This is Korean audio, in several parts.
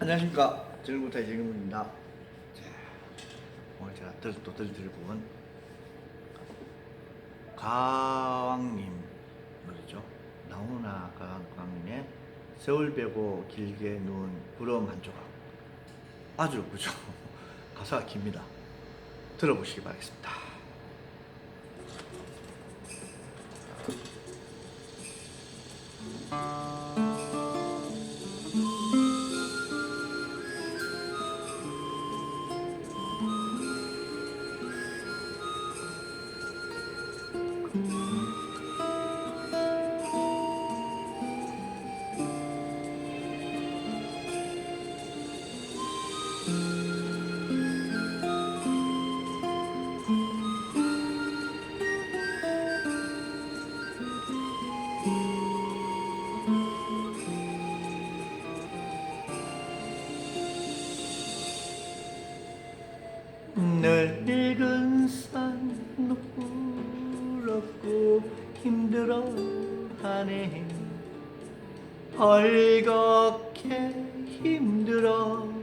안녕하십니까 정일문입니다. 자, 오늘 제가 들, 또 들려드릴 곡은 가왕님 노래죠. 나훈아 가왕님의 세월 베고 길게 누운 구름 한 조각 아주 그죠 가사가 깁니다. 들어보시기 바라겠습니다. 늙은 산 누렇고 힘들어하네. 헐겁게 힘들어하네.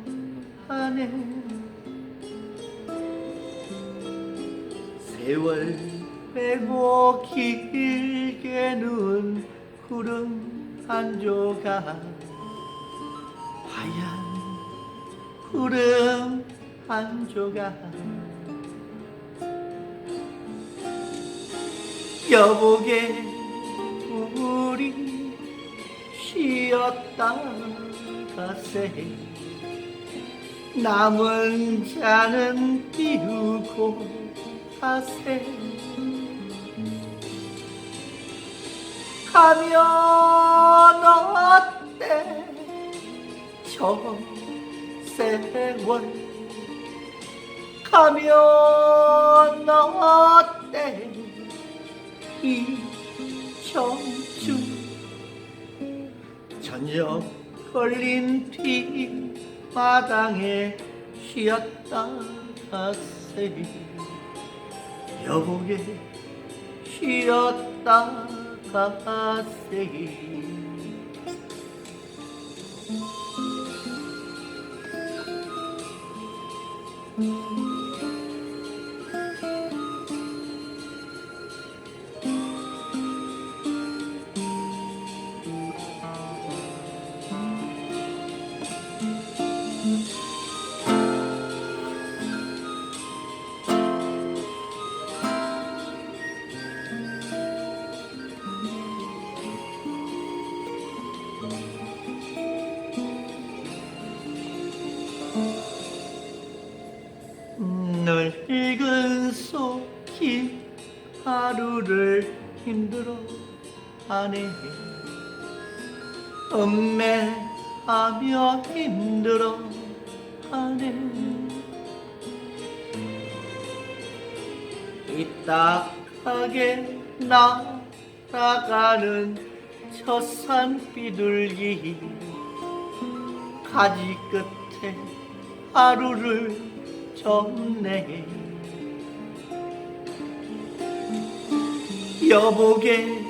세월 빼고 길게 누운 구름 한 조각. 하얀 구름 한 조각 여보게 우리 쉬었다 가세 남은 자는 비우고 가세. 가면 어때? 저 세월 가면 어때 이 청춘. 저녁 걸린 뒤 마당에 쉬었다 가세 여보게 쉬었다 가세 늙은 속이 하루를 힘들어 하네. 음매하며 힘들어 하네. 이딱하게 날아가는 첫산 비둘기 가지 끝에 하루를 접네. 여보게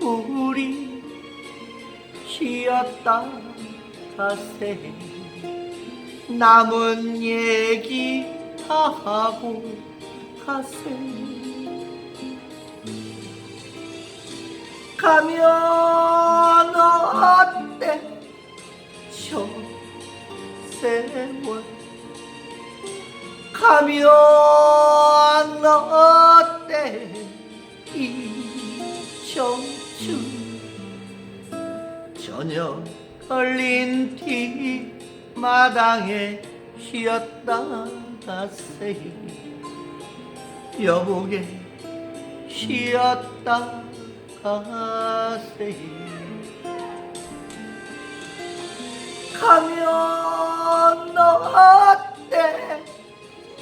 우리 쉬었다 가세. 남은 얘기 다 하고 가세 가면 어때? 저 세월 가면 어때? 이 청춘. 저녁 걸린 뒤 마당에 쉬었다 가세 여보게 쉬었다 가세 가면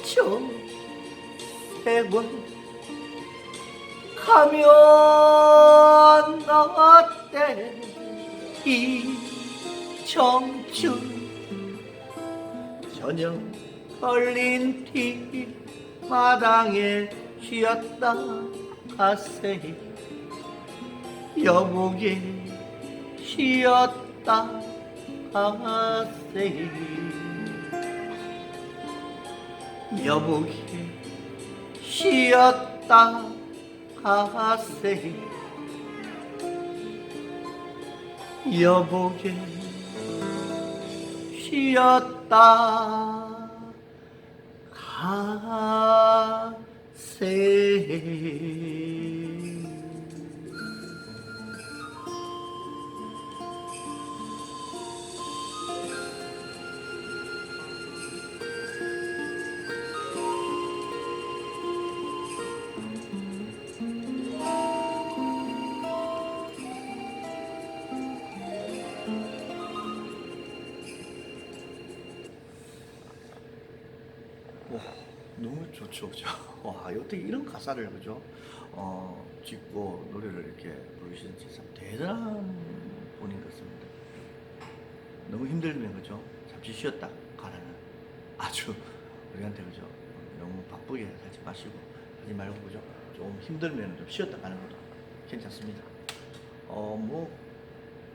저 세월 가면 어때 이 청춘 저녁 걸린 뒤 마당에 쉬었다 가세 여보게 쉬었다. 하세. 여보게 쉬었다. 하세. 여보게 쉬었다. 가세 너무 좋죠 그죠? 와 어떻게 이런 가사를 그죠? 어 짓고 노래를 이렇게 부르시는지 참 대단한 분인 것 같습니다. 너무 힘들면 그죠? 잠시 쉬었다 가라는 아주 우리한테 그죠? 너무 바쁘게 하지 마시고 하지 말고 그죠? 좀 힘들면 좀 쉬었다 가는 것도 괜찮습니다. 어 뭐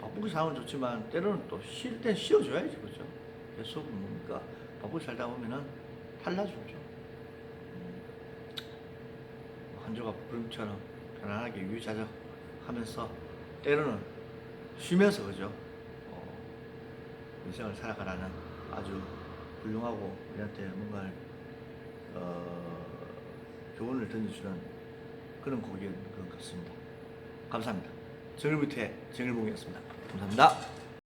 바쁘게 살면 좋지만 때로는 또 쉴 땐 쉬어줘야지 그죠? 계속 뭡니까? 바쁘게 살다 보면은 달라지죠 음, 한 조각 구름처럼 편안하게 유유자적하면서 때로는 쉬면서 그죠 어, 인생을 살아가라는 아주 훌륭하고 우리한테 뭔가 어, 교훈을 던져주는 그런 곡인 것 같습니다. 감사합니다. 정일부태 정일봉이었습니다. 감사합니다.